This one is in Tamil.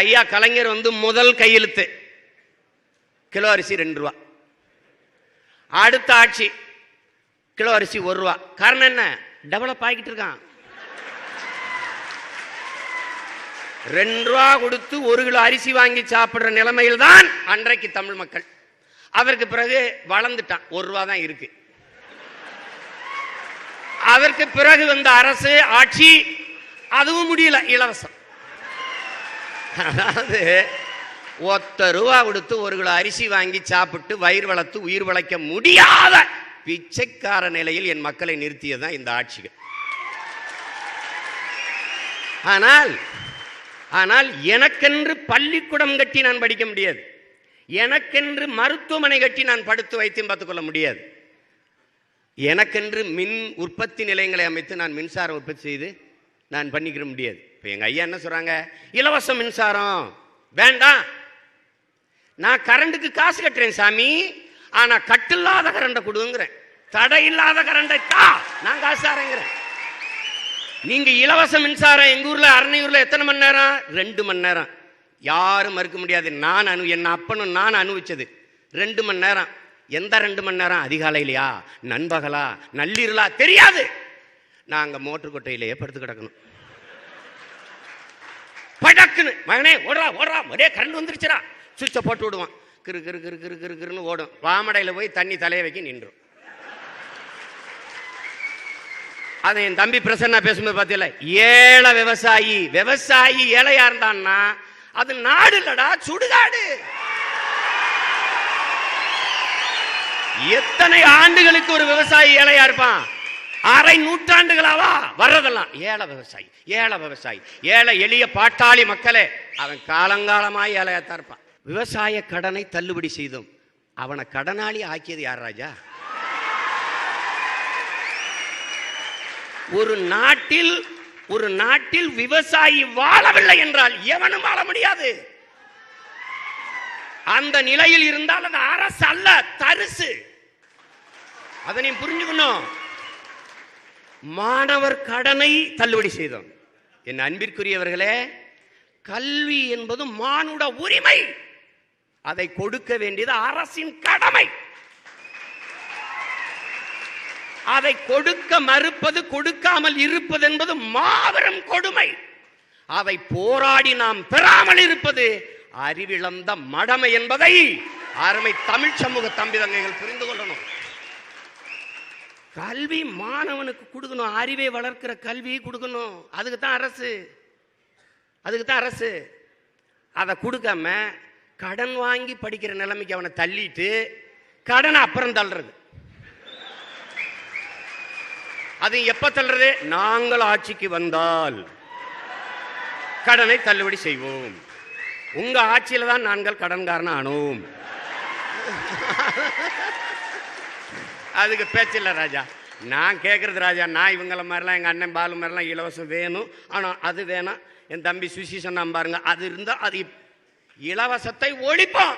ஐயா கலைஞர் வந்து முதல் கையெழுத்து. கிலோ அரிசி ரெண்டு ரூபா. அடுத்த ஆட்சி கிலோ அரிசி ஒரு ரூபா. காரணம் என்ன? டெவலப் ஆகிட்டு இருக்கான். ரெண்டு ரூபா கொடுத்து ஒரு கிலோ அரிசி வாங்கி சாப்பிடுற நிலைமையில் தான் அன்றைக்கு தமிழ் மக்கள். அதற்கு பிறகு வளர்ந்துட்டான். ஒரு ரூபா தான் இருக்கு. அதற்கு பிறகு வந்த அரசு ஆட்சி அதுவும் முடியல இலவசம். அதாவது ஒத்த ரூபா கொடுத்து ஒரு கிலோ அரிசி வாங்கி சாப்பிட்டு வயிறு வளர்த்து உயிர் வளைக்க முடியாத பிச்சைக்கார நிலையில் என் மக்களை நிறுத்தியதுதான் இந்த ஆட்சிகள். ஆனால் ஆனால் எனக்கென்று பள்ளிக்கூடம் கட்டி நான் படிக்க முடியாது. எனக்கென்று மருத்துவமனை கட்டி நான் படுத்து வைத்து பார்த்துக்கொள்ள முடியாது. எனக்கென்று மின் உற்பத்தி நிலையங்களை அமைத்து நான் மின்சாரம் உற்பத்தி செய்து நான் பண்ணிக்கிற முடியாது. இப்போ எங்கள் ஐயா என்ன சொல்கிறாங்க இலவச மின்சாரம். வேண்டாம். நான் கரண்ட்டுக்கு காசு கட்டுறேன் சாமி. ஆனால் கட்டில்லாத கரண்டை கொடுங்கிறேன். தடை இல்லாத கரண்டை தா நான் காசு தரேங்கிறேன். நீங்க இலவச மின்சாரம் எங்க ஊர்ல அரணையூர்ல எத்தனை மணி நேரம்? ரெண்டு மணி நேரம். யாரும் மறுக்க முடியாது. நான் அனு என் அப்பனும் நான் அனுபவிச்சது. ரெண்டு மணி நேரம். எந்த ரெண்டு மணி நேரம்? அதிகாலையிலையா? நண்பகலா? நள்ளிரலா? தெரியாது. நாங்கள் மோட்டர் கொட்டையிலேயே படுத்து கிடக்கணும். படக்குன்னு மகனே ஓடுறா ஓடுறா. ஒரே கரண்ட் வந்துருச்சுடா. சுவிட்சை போட்டு விடுவான். கிரு கிரு கிரு கிரு கிரு கிருன்னு ஓடும். வாமடையில் போய் தண்ணி தலையை வைக்க நின்றும். அதை என் தம்பி பிரசன்னா பேசும்போது பார்த்தீங்களா ஏழை விவசாயி. விவசாயி ஏழையா இருந்தான்னா அது நாடு இல்லடா சுடுகாடு. எத்தனை ஆண்டுகளுக்கு ஒரு விவசாயி ஏழையா இருப்பான்? அரை நூற்றாண்டுகளாவா வர்றதெல்லாம். ஏழை விவசாயி ஏழை விவசாயி ஏழை எளிய பாட்டாளி மக்களே அவன் காலங்காலமாக ஏழையாத்தான் இருப்பான். விவசாய கடனை தள்ளுபடி செய்தோம் அவனை கடனாளி ஆக்கியது யார் ராஜா? ஒரு நாட்டில் ஒரு நாட்டில் விவசாயி வாழவில்லை என்றால் எவனும் வாழ முடியாது. அந்த நிலையில் இருந்தால் அது அரசு அல்ல தரிசு. அதை நீ புரிஞ்சுக்கணும். மாணவர் கடனை தள்ளுபடி செய்தோம் என் அன்பிற்குரியவர்களே கல்வி என்பது மானுட உரிமை. அதை கொடுக்க வேண்டியது அரசின் கடமை. அதை கொடுக்க மறுப்பது கொடுக்காமல் இருப்பது என்பது மாபெரும் கொடுமை. அதை போராடி நாம் பெறாமல் இருப்பது அறிவிழந்த மடமை என்பதை அருமை தமிழ் சமூக தம்பி தங்கைகள் புரிந்து கொள்ள கல்வி மாணவனுக்கு கொடுக்கணும். அறிவை வளர்க்கிற கல்வியை கொடுக்கணும். அதுக்கு தான் அரசு. அதுக்கு தான் அரசு. அதை கொடுக்காம கடன் வாங்கி படிக்கிற நிலைமைக்கு அவனை தள்ளிட்டு கடனை அப்புறம் தள்ளுறது. அது எப்ப தள்ளுறது? நாங்கள் ஆட்சிக்கு வந்தால் கடனை தள்ளுபடி செய்வோம். உங்க ஆட்சியில தான் நாங்கள் கடன்காரன் ஆனோம் அதுக்கு பேச்சில்லை ராஜா. நான் கேட்குறது ராஜா நான் இவங்கள மாதிரிலாம் எங்கள் அண்ணன் பாலு மாதிரிலாம் இலவசம் வேணும். ஆனால் அது வேணாம். என் தம்பி சுசி சொன்னான் பாருங்க அது இருந்தால் அது இலவசத்தை ஒழிப்போம்.